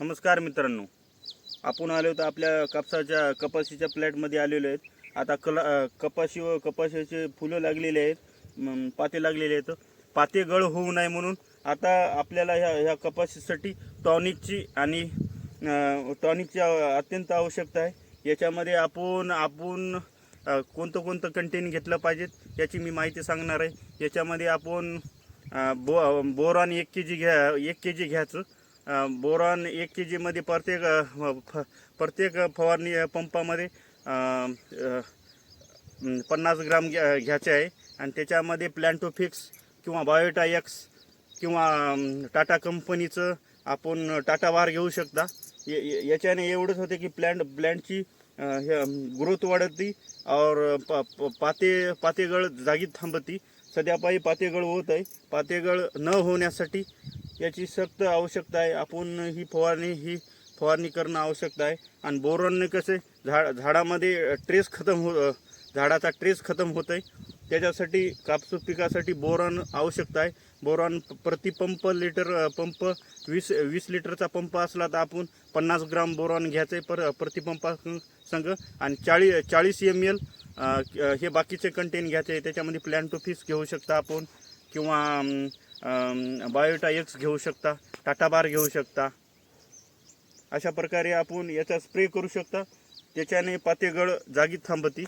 नमस्कार मित्रांनो. आपण आलो तर आपल्या कापसाच्या कपाशीच्या प्लॅटमध्ये आलेलो आहेत. आता कला कपाशी व कपाशीचे फुलं लागलेले आहेत. पाते लागलेले आहेत. पाते गळ होऊ नये म्हणून आता आपल्याला ह्या ह्या कपाशीसाठी टॉनिकची आणि टॉनिकची अत्यंत आवश्यकता आहे. याच्यामध्ये आपण आपण कोणतं कोणतं कंटेन घेतलं पाहिजेत याची मी माहिती सांगणार आहे. याच्यामध्ये आपण बो बोरॉन एक के जी घ्या एक के जी घ्यायचं. बोरॉन एक के जीमध्ये प्रत्येक फ- प्रत्येक फवारणी पंपामध्ये पन्नास ग्राम घ्या घ्यायचे आहे. आणि त्याच्यामध्ये प्लॅन्टोफिक्स किंवा बायोटा एक्स किंवा टाटा कंपनीचं आपण टाटा वार घेऊ शकता. याच्याने एवढंच होते की प्लॅन्ट प्लॅन्टची ग्रोथ वाढती और प- प- पाते पातेगळ जागीत थांबती. सध्या पायी पातेगळ होत आहे. पातेगळ न होण्यासाठी याची सक्त आवश्यकता आहे. आपण ही फवारणी ही फवारणी करणं आवश्यकता आहे. आणि बोरॉनने कसे झाड झाडामध्ये ट्रेस खतम हो झाडाचा ट्रेस खतम होत आहे त्याच्यासाठी कापूस पिकासाठी बोरॉन आवश्यकता आहे. बोरॉन प्रति पंप लिटर पंप वीस वीस लिटरचा पंप असला तर आपण पन्नास ग्राम बोरॉन घ्यायचं आहे पर प्रतिपंपा संघ आणि चाळीस चाळीस एम एल हे बाकीचे कंटेन घ्यायचे. आहे त्याच्यामध्ये प्लॅन्टोफिस घेऊ शकता आपण. किंवा बायोटा एक्स घेऊ शकता टाटा बार घेऊ शकता. अशा प्रकारे आपण याचा स्प्रे करू शकता. त्याच्याने पातेगळ जागी थांबती.